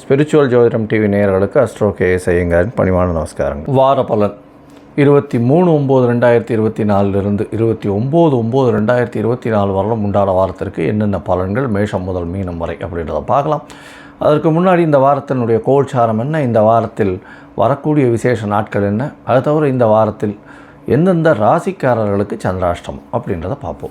Spiritual ஜோதிடம் TV நேயர்களுக்கு astro K ஐயங்காரின் பணிவான நமஸ்காரங்கள். வார பலன். இருபத்தி மூணு ஒம்பது ரெண்டாயிரத்தி இருபத்தி நாலுலேருந்து இருபத்தி ஒம்பது ஒம்பது ரெண்டாயிரத்தி இருபத்தி நாலு வரலும் உண்டான வாரத்திற்கு என்னென்ன பலன்கள் மேஷம் முதல் மீனம் வரை அப்படின்றத பார்க்கலாம். அதற்கு முன்னாடி இந்த வாரத்தினுடைய கோல்சாரம் என்ன? இந்த வாரத்தில் வரக்கூடிய விசேஷ நாட்கள் என்ன? அது தவிர இந்த வாரத்தில் எந்தெந்த ராசிக்காரர்களுக்கு சந்திராஷ்டம் அப்படின்றத பார்ப்போம்.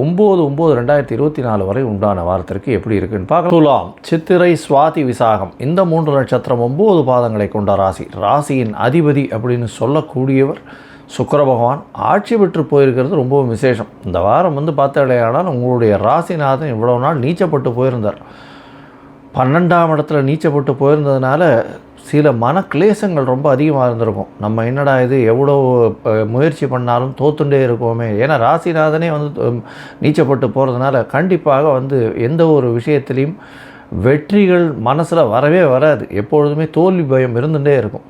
ஒம்பது ஒம்பது ரெண்டாயிரத்தி இருபத்தி நாலு வரை உண்டான வாரத்திற்கு எப்படி இருக்குன்னு பார்க்க துலாம் சித்திரை சுவாதி விசாகம். இந்த மூன்று நட்சத்திரம் ஒம்பது பாதங்களை கொண்ட ராசி. ராசியின் அதிபதி அப்படின்னு சொல்லக்கூடியவர் சுக்கர பகவான். ஆட்சி பெற்று போயிருக்கிறது ரொம்பவும் விசேஷம். இந்த வாரம் வந்து பார்த்தாலேயானால் உங்களுடைய ராசிநாதன் இவ்வளோ நாள் நீச்சப்பட்டு போயிருந்தார். பன்னெண்டாம் இடத்துல நீச்சப்பட்டு போயிருந்ததுனால சில மன கிளேசங்கள் ரொம்ப அதிகமாக இருந்திருக்கும். நம்ம என்னடா இது எவ்வளோ முயற்சி பண்ணாலும் தோத்துண்டே இருக்கோமே. ஏன்னா ராசிநாதனே வந்து நீச்சப்பட்டு போகிறதுனால கண்டிப்பாக வந்து எந்த ஒரு விஷயத்துலேயும் வெற்றிகள் மனசில் வரவே வராது. எப்பொழுதுமே தோல்வி பயம் இருந்துகிட்டே இருக்கும்.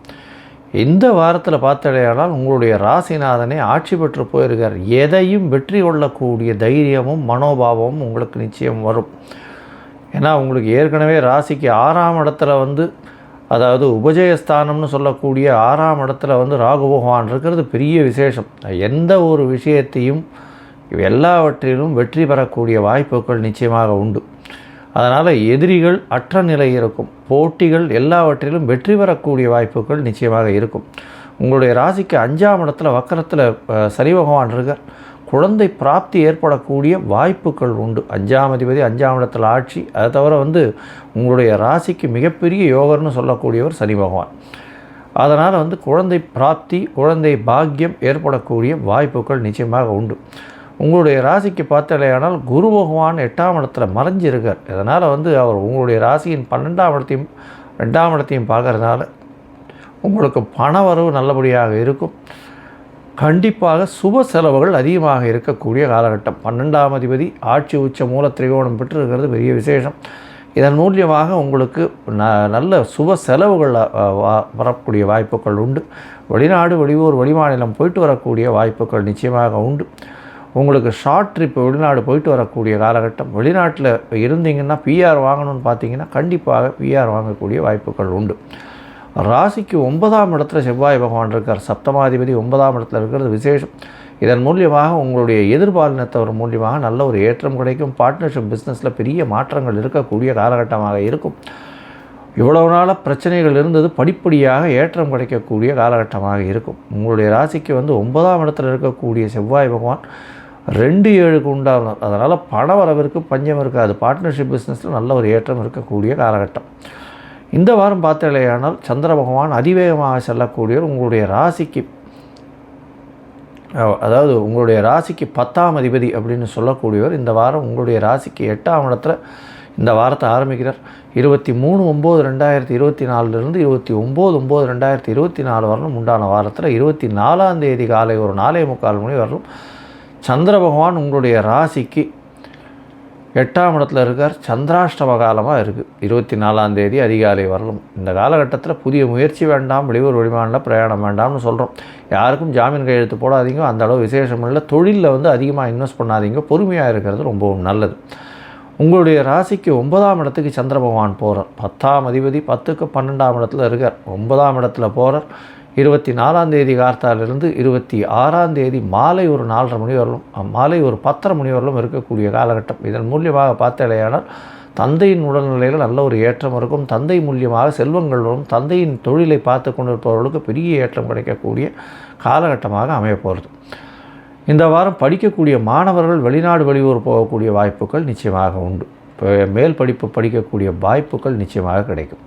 இந்த வாரத்தில் பார்த்தடையானால் உங்களுடைய ராசிநாதனே ஆட்சி பெற்று போயிருக்கார். எதையும் வெற்றி கொள்ளக்கூடிய தைரியமும் மனோபாவமும் உங்களுக்கு நிச்சயம் வரும். ஏன்னா உங்களுக்கு ஏற்கனவே ராசிக்கு ஆறாம் இடத்துல வந்து அதாவது உபஜயஸ்தானம்னு சொல்லக்கூடிய ஆறாம் இடத்துல வந்து ராகு பகவான் இருக்கிறது பெரிய விசேஷம். எந்த ஒரு விஷயத்தையும் எல்லாவற்றிலும் வெற்றி பெறக்கூடிய வாய்ப்புகள் நிச்சயமாக உண்டு. அதனால் எதிரிகள் அற்ற நிலை இருக்கும். போட்டிகள் எல்லாவற்றிலும் வெற்றி பெறக்கூடிய வாய்ப்புகள் நிச்சயமாக இருக்கும். உங்களுடைய ராசிக்கு அஞ்சாம் இடத்துல வக்கரத்தில் சனி பகவான் இருக்கார். குழந்தை பிராப்தி ஏற்படக்கூடிய வாய்ப்புகள் உண்டு. அஞ்சாம் அதிபதி அஞ்சாம் இடத்துல ஆட்சி. அதை தவிர வந்து உங்களுடைய ராசிக்கு மிகப்பெரிய யோகர்னு சொல்லக்கூடியவர் சனி பகவான். அதனால் வந்து குழந்தை பிராப்தி குழந்தை பாக்கியம் ஏற்படக்கூடிய வாய்ப்புகள் நிச்சயமாக உண்டு. உங்களுடைய ராசிக்கு பார்த்தாலேயானால் குரு பகவான் எட்டாம் இடத்துல மறைஞ்சிருக்கார். அதனால் வந்து அவர் உங்களுடைய ராசியின் பன்னெண்டாம் இடத்தையும் ரெண்டாம் இடத்தையும் பார்க்கறதுனால உங்களுக்கு பண வரவு நல்லபடியாக இருக்கும். கண்டிப்பாக சுப செலவுகள் அதிகமாக இருக்கக்கூடிய காலகட்டம். பன்னெண்டாம் அதிபதி ஆட்சி உச்ச மூல திரிகோணம் பெற்றிருக்கிறது பெரிய விசேஷம். இதன் மூலியமாக உங்களுக்கு ந நல்ல சுப செலவுகள் வரக்கூடிய வாய்ப்புகள் உண்டு. வெளிநாடு வெளியூர் வெளிமாநிலம் போயிட்டு வரக்கூடிய வாய்ப்புகள் நிச்சயமாக உண்டு. உங்களுக்கு ஷார்ட் ட்ரிப் வெளிநாடு போயிட்டு வரக்கூடிய காலகட்டம். வெளிநாட்டில் இருந்தீங்கன்னா பிஆர் வாங்கணும்னு பார்த்தீங்கன்னா கண்டிப்பாக பிஆர் வாங்கக்கூடிய வாய்ப்புகள் உண்டு. ராசிக்கு ஒன்பதாம் இடத்துல செவ்வாய் பகவான் இருக்கார். சப்தமாதிபதி ஒன்பதாம் இடத்துல இருக்கிறது விசேஷம். இதன் மூலியமாக உங்களுடைய எதிர்பாலினத்தவர் மூலியமாக நல்ல ஒரு ஏற்றம் கிடைக்கும். பார்ட்னர்ஷிப் பிஸ்னஸில் பெரிய மாற்றங்கள் இருக்கக்கூடிய காலகட்டமாக இருக்கும். இவ்வளவு நாளாக பிரச்சனைகள் இருந்தது. படிப்படியாக ஏற்றம் கிடைக்கக்கூடிய காலகட்டமாக இருக்கும். உங்களுடைய ராசிக்கு வந்து ஒன்பதாம் இடத்துல இருக்கக்கூடிய செவ்வாய் பகவான் ரெண்டு ஏழுக்கு உண்டாகும் அதனால் பண வரவிற்கு பஞ்சம் இருக்காது. பார்ட்னர்ஷிப் பிஸ்னஸில் நல்ல ஒரு ஏற்றம் இருக்கக்கூடிய காலகட்டம். இந்த வாரம் பார்த்தாலேயானால் சந்திர பகவான் அதிவேகமாக செல்லக்கூடியவர் உங்களுடைய ராசிக்கு அதாவது உங்களுடைய ராசிக்கு பத்தாம் அதிபதி அப்படின்னு சொல்லக்கூடியவர் இந்த வாரம் உங்களுடைய ராசிக்கு எட்டாம் இடத்துல இந்த வாரத்தை ஆரம்பிக்கிறார். இருபத்தி மூணு ஒம்பது ரெண்டாயிரத்தி இருபத்தி நாலுலேருந்து இருபத்தி ஒம்பது ஒம்பது ரெண்டாயிரத்தி இருபத்தி நாலு வரலும் உண்டான வாரத்தில் இருபத்தி நாலாம் தேதி காலை ஒரு நாலே முக்கால் மணி வரலும் சந்திர பகவான் உங்களுடைய ராசிக்கு எட்டாம் இடத்துல இருக்கார். சந்திராஷ்டம காலமாக இருக்குது இருபத்தி நாலாம் தேதி அதிகாலை வரலும். இந்த காலகட்டத்தில் புதிய முயற்சி வேண்டாம் வெளியூர் வெளிமாநில பிரயாணம் வேண்டாம்னு சொல்கிறோம் யாருக்கும் ஜாமீன் கையெழுத்து போடாதீங்க. அந்த அளவு விசேஷம் இல்லை. தொழிலில் வந்து அதிகமாக இன்வெஸ்ட் பண்ணாதீங்க. பொறுமையாக இருக்கிறது ரொம்பவும் நல்லது. உங்களுடைய ராசிக்கு ஒன்பதாம் இடத்துக்கு சந்திர பகவான் போகிறார் பத்தாம் அதிபதி பத்துக்கு பன்னெண்டாம் இடத்துல இருக்கார். ஒன்பதாம் இடத்துல போகிறார் இருபத்தி நாலாம் தேதி கார்த்தாலிருந்து இருபத்தி ஆறாம் தேதி மாலை ஒரு நாலரை மணி வரலும் மாலை ஒரு பத்தரை மணி வரலும் இருக்கக்கூடிய காலகட்டம். இதன் மூலியமாக பார்த்தாலேயானால் தந்தையின் உடல்நிலையில் நல்ல ஒரு ஏற்றம் இருக்கும். தந்தை மூலியமாக செல்வங்கள் வரும் தந்தையின் தொழிலை பார்த்து கொண்டிருப்பவர்களுக்கு பெரிய ஏற்றம் கிடைக்கக்கூடிய காலகட்டமாக அமையப்போகிறது. இந்த வாரம் படிக்கக்கூடிய மாணவர்கள் வெளிநாடு வெளியூர் போகக்கூடிய வாய்ப்புகள் நிச்சயமாக உண்டு. மேல் படிப்பு படிக்கக்கூடிய வாய்ப்புகள் நிச்சயமாக கிடைக்கும்.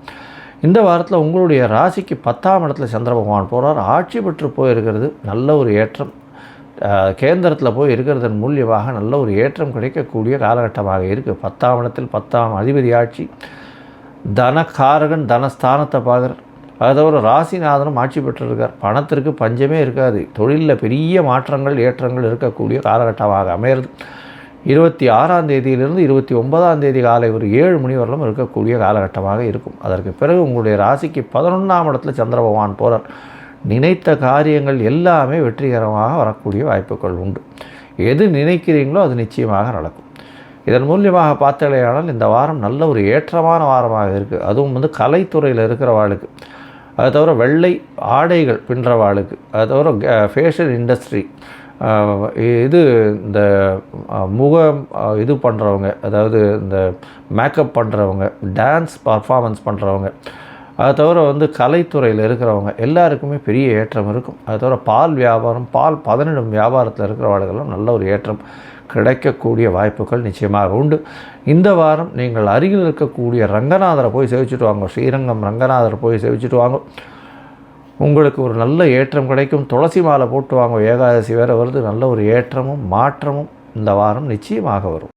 இந்த வாரத்தில் உங்களுடைய ராசிக்கு பத்தாம் இடத்துல சந்திர பகவான் போகிறார் ஆட்சி பெற்று போயிருக்கிறது நல்ல ஒரு ஏற்றம். கேந்திரத்தில் போய் இருக்கிறதன் மூலியமாக நல்ல ஒரு ஏற்றம் கிடைக்கக்கூடிய காலகட்டமாக இருக்குது பத்தாம் இடத்தில் பத்தாம் அதிபதி ஆட்சி. தனக்காரகன் தனஸ்தானத்தை பார்க்குறார். அது தவிர ராசிநாதனும் ஆட்சி பெற்றிருக்கார். பணத்திற்கு பஞ்சமே இருக்காது. தொழிலில் பெரிய மாற்றங்கள் ஏற்றங்கள் இருக்கக்கூடிய காலகட்டமாக அமையிறது. இருபத்தி ஆறாம் தேதியிலிருந்து இருபத்தி ஒன்பதாம் தேதி காலை ஒரு ஏழு மணி வரலும் இருக்கக்கூடிய காலகட்டமாக இருக்கும். அதற்கு பிறகு உங்களுடைய ராசிக்கு பதினொன்றாம் இடத்துல சந்திர பகவான் போகிறார் நினைத்த காரியங்கள் எல்லாமே வெற்றிகரமாக வரக்கூடிய வாய்ப்புகள் உண்டு. எது நினைக்கிறீங்களோ அது நிச்சயமாக நடக்கும். இதன் மூலியமாக பார்த்தாலேயானால் இந்த வாரம் நல்ல ஒரு ஏற்றமான வாரமாக இருக்குது அதுவும் வந்து கலைத்துறையில் இருக்கிறவாளுக்கு. அதை தவிர வெள்ளை ஆடைகள் பின்றவாளுக்கு. அது தவிர ஃபேஷன் இண்டஸ்ட்ரி இது இந்த முகம் இது பண்ணுறவங்க அதாவது இந்த மேக்கப் பண்ணுறவங்க டான்ஸ் பர்ஃபாமன்ஸ் பண்ணுறவங்க அதை தவிர வந்து கலைத்துறையில் இருக்கிறவங்க எல்லாருக்குமே பெரிய ஏற்றம் இருக்கும். அதை தவிர பால் வியாபாரம் பால் பதனிடும் வியாபாரத்தில் இருக்கிறவர்களும் நல்ல ஒரு ஏற்றம் கிடைக்கக்கூடிய வாய்ப்புகள் நிச்சயமாக உண்டு. இந்த வாரம் நீங்கள் அருகில் இருக்கக்கூடிய ரங்கநாதரை போய் சேவிச்சுட்டு வாங்க. ஸ்ரீரங்கம் ரங்கநாதரை போய் சேவிச்சுட்டு வாங்க. உங்களுக்கு ஒரு நல்ல ஏற்றம் கிடைக்கும். துளசி மாலை போட்டு வாங்க. ஏகாதசி வேறு வருது. நல்ல ஒரு ஏற்றமும் மாற்றமும் இந்த வாரம் நிச்சயமாக வரும்.